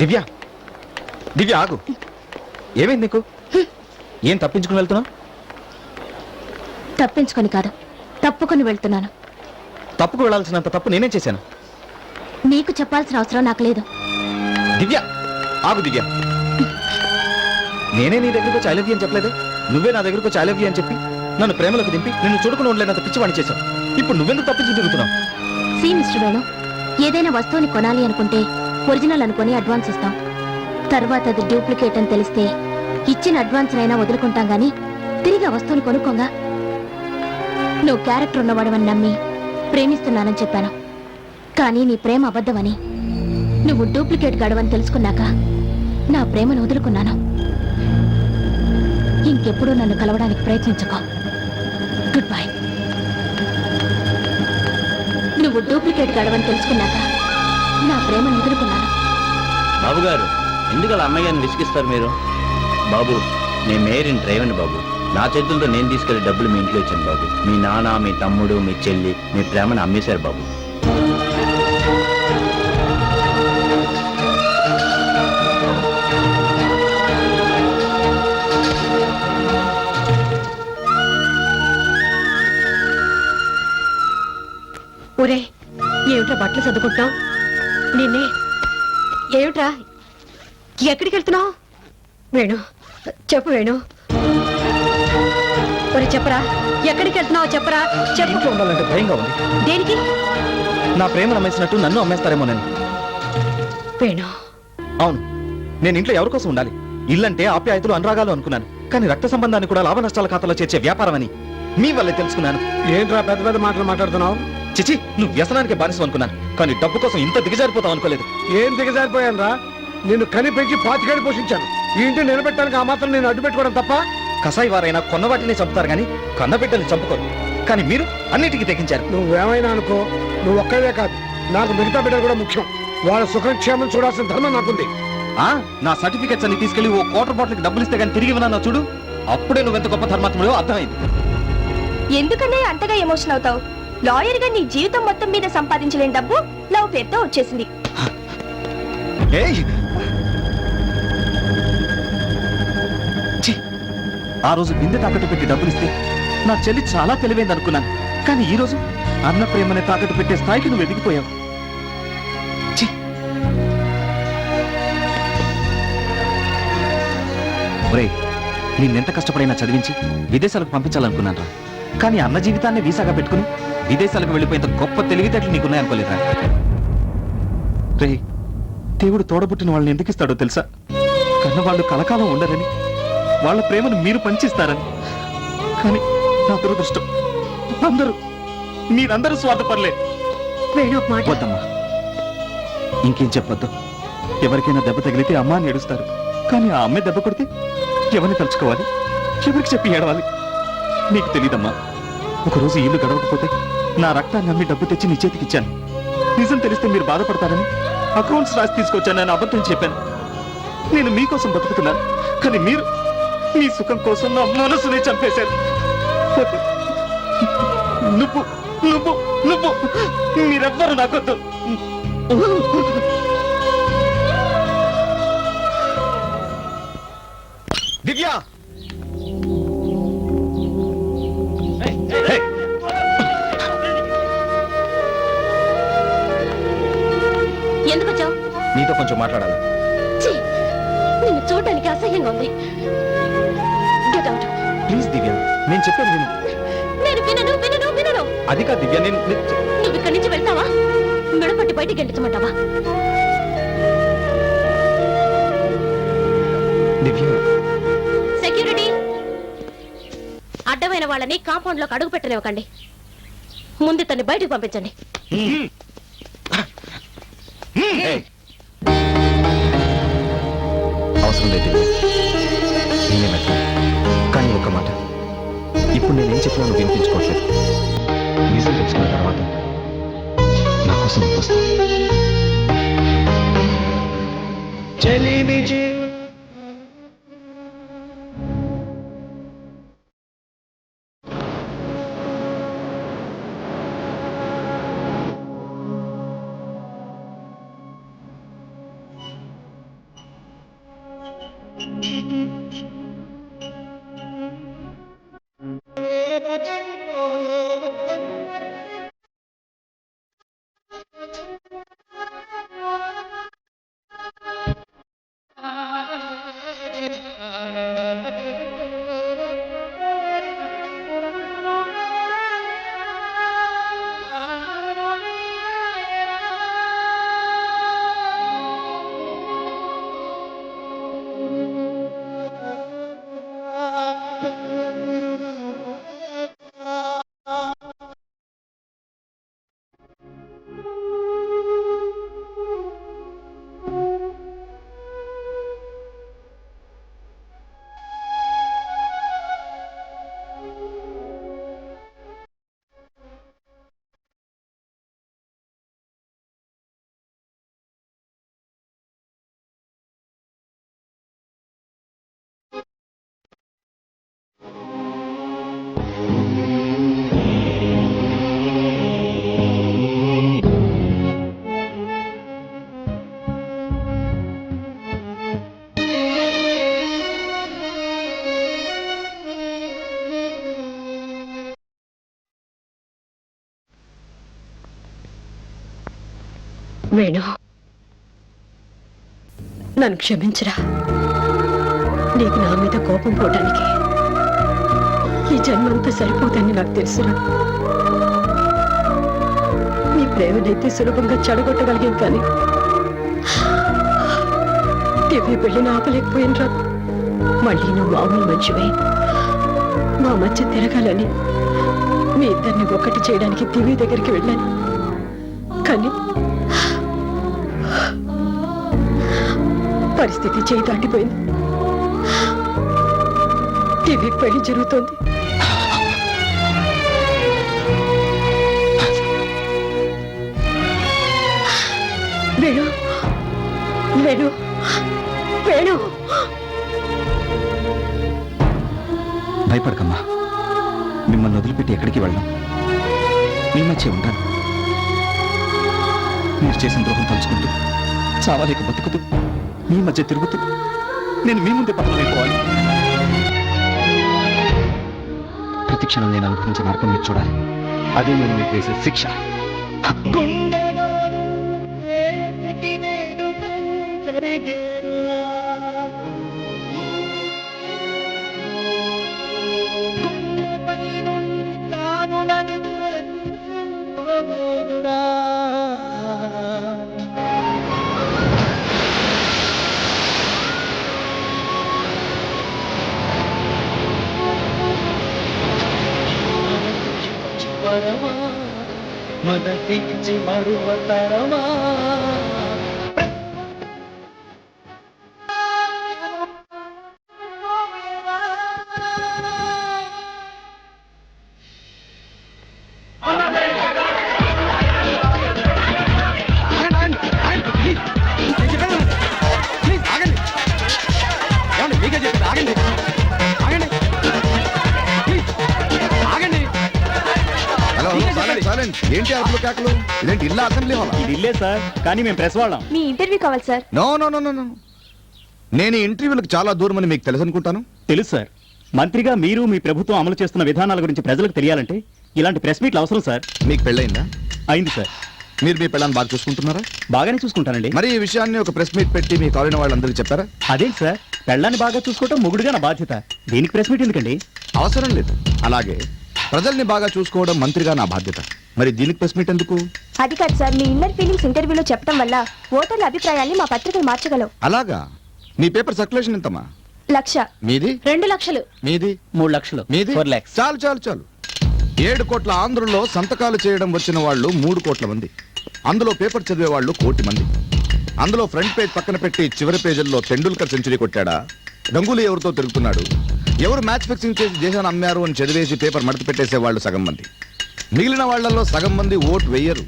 దివ్య దివ్య ఆగు. ఏమైంది నీకు? ఏం తప్పించుకుని వెళ్తున్నావు? తప్పించుకొని కాదు తప్పుకొని వెళ్తున్నాను. తప్పుకు వెళ్ళాల్సినంత తప్పు నేనేం చేశాను? నీకు చెప్పాల్సిన అవసరం నాకు లేదు. దివ్య ఆగు దివ్య. నేనే నీ దగ్గరకు వచ్చి ఐ లవ్ యూ అని చెప్పలేదు? నువ్వే నా దగ్గరకు వచ్చి ఐ లవ్ యూ అని చెప్పి నన్ను ప్రేమలోకి దింపి నిన్ను చూడుకుని ఉండలేనంత పిచ్చివాణి చేశావు. ఇప్పుడు నువ్వెందుకు తప్పించి తిరుగుతున్నావు? సి మిస్టర్ వేణు ఏదైనా వస్తువుని కొనాలి అనుకుంటే ఒరిజినల్ అనుకొని అడ్వాన్స్ ఇస్తాం. తర్వాత అది డూప్లికేట్ అని తెలిస్తే ఇచ్చిన అడ్వాన్స్ అయినా వదులుకుంటాం గాని తిరిగి ఆ వస్తువుని కొనుక్కోగా. నువ్వు క్యారెక్టర్ ఉన్నవాడవని నమ్మి ప్రేమిస్తున్నానని చెప్పాను. కానీ నీ ప్రేమ అబద్ధమని నువ్వు డూప్లికేట్ గడవని తెలుసుకున్నాక నా ప్రేమను వదులుకున్నాను. ఇంకెప్పుడు నన్ను కలవడానికి ప్రయత్నించుకో. గుడ్ బై నువ్వు డూప్లికేట్ గడవని తెలుసుకున్నాక నా ప్రేమను ఎదుర్కొన్నాను బాబు గారు ఎందుకు అలా అమ్మగారిని విసిగిస్తారు మీరు? బాబు నేను మేరిన్ డ్రైవర్ని బాబు. నా చేతులతో నేను తీసుకెళ్ళే డబ్బులు మీ ఇంట్లో ఇచ్చాను బాబు. మీ నాన్న మీ తమ్ముడు మీ చెల్లి మీ ప్రేమను అమ్మేశారు బాబు. బట్టలు సర్దుకుంటున్నావు? నిన్నే. ఏమిట్రా? ఎక్కడికి వెళ్తున్నావు? వేణు చెప్పు వేణు. ఒరే చెప్పరా? ఎక్కడికి వెళ్తున్నావు? చెప్పరా? చెప్పు. ఇంట్లో ఉండాలంటే భయంగా ఉంది. దేనికి? నా ప్రేమను అమ్మేసినట్టు నన్ను అమ్మేస్తారేమోనని వేణు. అవును. నేను ఇంట్లో ఎవరి కోసం ఉండాలి? ఇల్లంటే ఆప్యాయతలు అనురాగాలు అనుకున్నాను. కానీ రక్త సంబంధాన్ని కూడా లాభ నష్టాల ఖాతాలో చేర్చే వ్యాపారం అని మీ వల్లే తెలుసుకున్నాను. ఏంట్రా పెద్ద పెద్ద మాటలు మాట్లాడుతున్నావు? చిచి నువ్వు వ్యసనానికి బానిసం అనుకున్నాను. కానీ డబ్బు కోసం ఇంత దిగజారిపోతావు అనుకోలేదు. ఏం దిగజారిపోయాను రా? నిన్ను కని పెంచి పాతికేడు పోషించాను. ఈ ఇంటిని నిలబెట్టడానికి ఆ మాత్రం నేను అడ్డు పెట్టుకోవడం తప్ప? కసాయి వారైనా కొన్న వాటిని చంపుతారు కానీ కన్న బిడ్డల్ని చంపుకోరు. కానీ మీరు అన్నిటికీ తెగించారు. నువ్వేమైనా అనుకో నువ్వు ఒక్కడే కాదు నాకు మిగతా బిడ్డలు కూడా ముఖ్యం. వాళ్ళ సుఖక్షేమం చూడాల్సిన ధర్మం నాకుంది. ఆ నా సర్టిఫికెట్స్ అన్ని తీసుకెళ్ళి ఓ క్వార్టర్ బాటిల్కి డబ్బులు ఇస్తే కానీ తిరిగి ఇవ్వనన్నా చూడు. అప్పుడే నువ్వెంత గొప్ప ధర్మాత్ముడో అర్థమైంది. ఎందుకనే అంతగా ఎమోషన్ అవుతావు? లాయర్గా నీ జీవితం మొత్తం మీద సంపాదించలేని డబ్బు లవ్ పేరుతో వచ్చేసింది. ఛీ! ఆ రోజు బిందె తాకట్టు పెట్టి డబ్బునిస్తే నా చెల్లి చాలా తెలివైంది అనుకున్నాను. కానీ ఈ రోజు అన్న ప్రేమనే తాకట్టు పెట్టే స్థాయికి నువ్వు ఎదిగిపోయావు. ఛీ! నిన్నెంత కష్టపడైనా చదివించి విదేశాలకు పంపించాలనుకున్నాను రా కానీ అన్న జీవితాన్ని వీసాగా పెట్టుకుని విదేశాలకు వెళ్ళిపోయేంత గొప్ప తెలివితేటలు నీకున్నాయనుకోలేదురా రే దేవుడు తోడబుట్టిన వాళ్ళని ఎందుకు ఇస్తాడో తెలుసా? కన్న వాళ్ళు కలకాలం ఉండరని వాళ్ళ ప్రేమను మీరు పంచిస్తారని. కానీ నా దురదృష్టం అందరూ మీరందరూ స్వార్థపడలే వద్దమ్మా. ఇంకేం చెప్పొద్దు. ఎవరికైనా దెబ్బ తగిలితే అమ్మా అని ఏడుస్తారు. కానీ ఆ అమ్మే దెబ్బ కొడితే ఎవరిని తలుచుకోవాలి? ఎవరికి చెప్పి ఏడవాలి? నీకు తెలీదమ్మా. ఒకరోజు ఇల్లు గడవకపోతే నా రక్తాన్ని అమ్మి డబ్బు తెచ్చి నీ చేతికిచ్చాను నిజం తెలిస్తే మీరు బాధపడతారని అకౌంట్స్ రాసి తీసుకొచ్చాను అని అబద్ధం చెప్పాను. నేను మీకోసం బతుకుతున్నాను కానీ మీరు మీ సుఖం కోసం నా మనసుని చంపేశారు. నువ్వు నువ్వు నువ్వు మీరెవ్వరు నాకొద్దు. దివ్యా! కొంచెం మాట్లాడాలి. నిన్ను చూడడానికి అసహ్యంగా ఉంది. గెట్ అవుట్ ప్లీజ్ దివ్య నేను చెప్పేది విను. నేను వినను వినను వినను. అది కాదు దివ్య నేను నువ్వు ఇక్కడి నుంచి వెళ్తావా? మెడపట్టి బయటికి దివ్య సెక్యూరిటీ అడ్డమైన వాళ్ళని కాంపౌండ్లోకి అడుగు పెట్టనివ్వకండి. ముందు తన్ని బయటకు పంపించండి. ఇప్పుడు వినిపించుకోవట్లేదు నిజం తెలుసుకున్న తర్వాత నా కోసం నువ్వు వేణు నన్ను క్షమించరా. నీకు నా మీద కోపం పోవటానికి ఈ జన్మంతా సరిపోదని నాకు తెలుసురా. నీ ప్రేమనైతే సులభంగా చెడగొట్టగలిగాను కానీ దివ్య పెళ్ళిని ఆపలేకపోయినరా. మళ్ళీ నువ్వు మామూలు మంచివే మా మధ్య తిరగాలని మీ ఇద్దరిని ఒకటి చేయడానికి దివ్య దగ్గరికి వెళ్ళాను. కానీ పరిస్థితి చేయి దాటిపోయింది. టీవీ పెళ్ళి జరుగుతోంది. వేణు వేణు వేణు. భయపడకమ్మా. మిమ్మల్ని వదిలిపెట్టి ఎక్కడికి వెళ్ళాం మీ మధ్య ఉంటాను. మీరు చేసిన ద్రోహం తలుచుకుంటూ చావలేక బతుకుతూ మీ మధ్య తిరుగుతూ నేను మీ ముందే పతనమైపోవాలి ప్రతి క్షణం నేను అనుభవించే మార్గం మీరు చూడాలి. అదే నేను మీకు వేసే శిక్ష. హలో సైలెంట్ ఏంటి అరుపులు కేకలు? ఇదేంటి ఇల్లు అసెంబ్లీ హాల్? ఇది ఇల్లే సార్ కానీ మేము ప్రెస్ వాళ్ళం. మీ ఇంటర్వ్యూ కావాలి sir. No no no no నేను ఈ ఇంటర్వ్యూలకు చాలా దూరం అని మీకు తెలుసు అనుకుంటాను. తెలుసు సార్. మంత్రిగా మీరు మీ ప్రభుత్వం అమలు చేస్తున్న విధానాల గురించి ప్రజలకు తెలియాలంటే ఇలాంటి ప్రెస్ మీట్లు అవసరం సార్. మీకు పెళ్ళయిందా? అయింది సార్. మీరు మీ పెళ్ళాన్ని బాగా చూసుకుంటున్నారా? బాగానే చూసుకుంటానండి. మరి ఈ విషయాన్ని ఒక ప్రెస్ మీట్ పెట్టి మీ కాలనీ వాళ్ళందరికీ చెప్పారా? అదేంటి సార్? పెళ్ళాన్ని బాగా చూసుకోవటం మొగుడుగా నా బాధ్యత. దీనికి ప్రెస్ మీట్ ఎందుకండి? అవసరం లేదు. అలాగే ప్రజల్ని బాగా చూసుకోవడం మంత్రిగా నా బాధ్యత. మరి దీనికి ప్రెస్ మీట్ ఎందుకు? అది కాదు సార్ మీ ఇన్నర్ ఫీలింగ్స్ ఇంటర్వ్యూలో చెప్పడం వల్ల ఓటర్ల అభిప్రాయాన్ని మా పత్రికలు మార్చగలవు. అలాగా? మీ పేపర్ సర్క్యులేషన్ ఎంతమ్మా? లక్ష. మీది? రెండు లక్షలు. మీది? మూడు లక్షలు. మీది? ఫోర్ ల్యాక్స్ చాలు చాలు చాలు. ఏడు కోట్ల ఆంధ్రుల్లో సంతకాలు చేయడం వచ్చిన వాళ్ళు మూడు కోట్ల మంది. అందులో పేపర్ చదివే వాళ్ళు కోటి మంది. అందులో ఫ్రంట్ పేజ్ పక్కన పెట్టి చివరి పేజీల్లో తెండూల్కర్ సెంచరీ కొట్టాడా? గంగూలీ ఎవరితో తిరుగుతున్నాడు? ఎవరు మ్యాచ్ ఫిక్సింగ్ చేసి దేశాన్ని అమ్మారు అని చదివేసి పేపర్ మడత పెట్టేసే వాళ్ళు సగం మంది. మిగిలిన వాళ్ళల్లో సగం మంది ఓట్ వేయరు.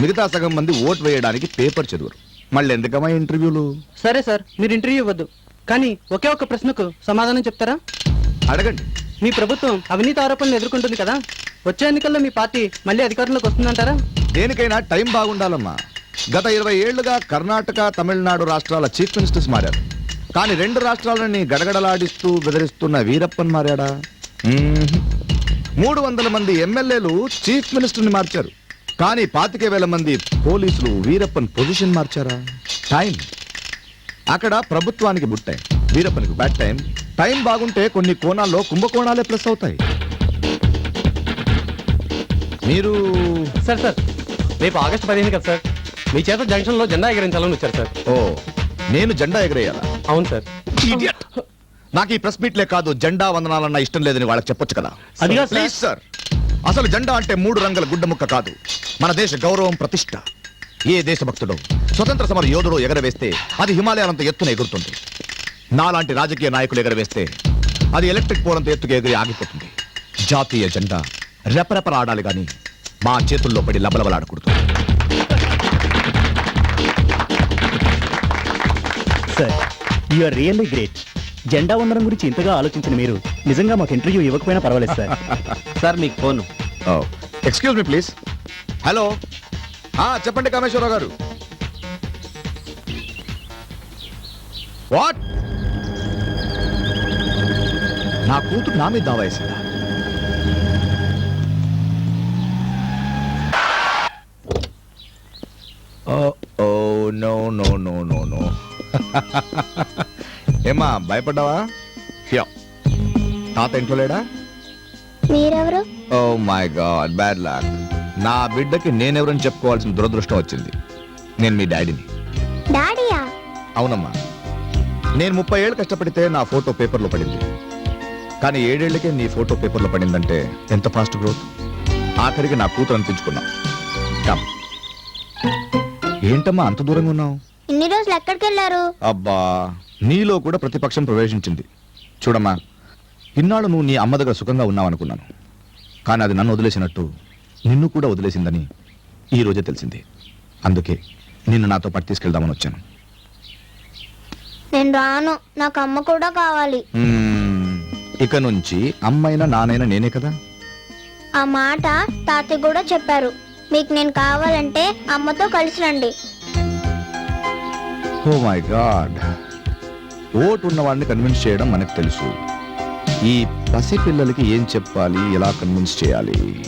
మిగతా సగం మంది ఓట్ వేయడానికి పేపర్ చదువురు. మళ్ళీ ఎందుకమ్మా ఇంటర్వ్యూలు సరే సార్ మీరు ఇంటర్వ్యూ ఇవ్వద్దు. కానీ ఒకే ఒక ప్రశ్నకు సమాధానం చెప్తారా? అడగండి. మీ ప్రభుత్వం అవినీతి ఆరోపణలు ఎదుర్కొంటుంది కదా. వచ్చే ఎన్నికల్లో మీ పార్టీ మళ్ళీ అధికారంలోకి వస్తుందంటారా? దేనికైనా టైం బాగుండాలమ్మా. గత ఇరవై ఏళ్ళుగా కర్ణాటక తమిళనాడు రాష్ట్రాల చీఫ్ మినిస్టర్స్ మారారు. కానీ రెండు రాష్ట్రాలని గడగడలాడిస్తూ బెదిరిస్తున్న వీరప్పన్ మారాడా. మూడు వందల మంది ఎమ్మెల్యేలు చీఫ్ మినిస్టర్ని మార్చారు. కానీ పాతిక వేల మంది పోలీసులు వీరప్పన్ పొజిషన్ మార్చారా? టైం. అక్కడ ప్రభుత్వానికి గుడ్ టైం. వీరప్పనికి బ్యాడ్ టైం. టైం బాగుంటే కొన్ని కోణాల్లో కుంభకోణాలే ప్లస్ అవుతాయి. మీరు సార్ సార్. రేపు ఆగస్టు పదిహేను కదా సార్. మీ చేత జంక్షన్లో జెండా ఎగరించాలని వచ్చారు సార్. ఓ నేను జెండా ఎగరేయాలా? అవును సార్. నాకు ఈ ప్రెస్ మీట్లే కాదు జెండా వందనాలన్న ఇష్టం లేదని వాళ్ళకి చెప్పొచ్చు కదా. అది కాదు, ప్లీజ్ సార్. అసలు జెండా అంటే మూడు రంగుల గుడ్డ ముక్క కాదు. మన దేశ గౌరవం ప్రతిష్ట. ఏ దేశభక్తుడో స్వతంత్ర సమర యోధుడు ఎగరవేస్తే అది హిమాలయాలంత ఎత్తున ఎగురుతుంది. నాలాంటి రాజకీయ నాయకులు ఎగరవేస్తే అది ఎలక్ట్రిక్ పోలంత ఎత్తుకు ఎగిరి ఆగిపోతుంది. జాతీయ జెండా రెపరెపల ఆడాలి గాని మా చేతుల్లో పడి లబలబలాడకూడదు. Sir you are really great జెండా వందనం గురించి ఇంతగా ఆలోచించిన మీరు నిజంగా మాకు ఇంటర్వ్యూ ఇవ్వకపోయినా పర్వాలేదు సార్ సార్ మీకు phone. Excuse me please hello చెప్పండి కామేశ్వరరావు గారు. వాట్ నా కూతురు నా మీద దావా వేసిందా? నో ఏమా భయపడ్డావా? యా తాత ఇంట్లో లేడా? మీరెవరు? Oh my god bad luck. నా బిడ్డకి నేనెవరని చెప్పుకోవాల్సిన దురదృష్టం వచ్చింది. నేను మీ డాడీని. డాడీయా? అవునమ్మా. నేను ముప్పై ఏళ్ళు కష్టపడితే నా ఫోటో పేపర్లో పడింది. కానీ ఏడేళ్ళకే నీ ఫోటో పేపర్లో పడిందంటే ఎంత ఫాస్ట్ గ్రోత్? ఆఖరికి నా కూతురు అనిపించుకున్నా. ఏంటమ్మా అంత దూరంగా ఉన్నావు? ఇన్ని రోజులు ఎక్కడికి వెళ్ళారు అబ్బా నీలో కూడా ప్రతిపక్షం ప్రవేశించింది. చూడమ్మా ఇన్నాళ్ళు నువ్వు నీ అమ్మ దగ్గర సుఖంగా ఉన్నావనుకున్నాను. కానీ అది నన్ను వదిలేసినట్టు నిన్ను కూడా వదిలేసిందని ఈ రోజే తెలిసింది. అందుకే నిన్ను నాతో పాటు తీసుకెళ్దామని వచ్చాను. నేను రాను. నాకు అమ్మ కూడా కావాలి. మ్మ్, ఇక నుంచి అమ్మైనా నానైనా నేనే కదా? ఆ మాట తాతయ్య కూడా చెప్పారు. మీకు నేను కావాలంటే అమ్మతో కలిసి రండి. ఓ మై గాడ్ ఓటు ఉన్నవాడిని కన్విన్స్ చేయడం మనకు తెలుసు. ఈ పసి పిల్లలకి ఏం చెప్పాలి? ఎలా కన్విన్స్ చేయాలి?